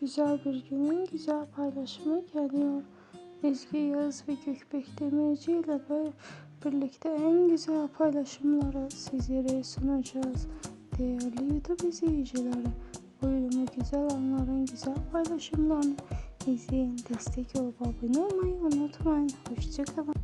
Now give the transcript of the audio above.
Güzel bir günün güzel paylaşımı geliyor. Ezgi Yağız ve Gökbek Demirci ile be- birlikte en güzel paylaşımları sizlere sunacağız. Değerli YouTube izleyicileri, buyurun güzel anların güzel paylaşımlarını izleyin. Destek olup abone olmayı unutmayın. Hoşçakalın.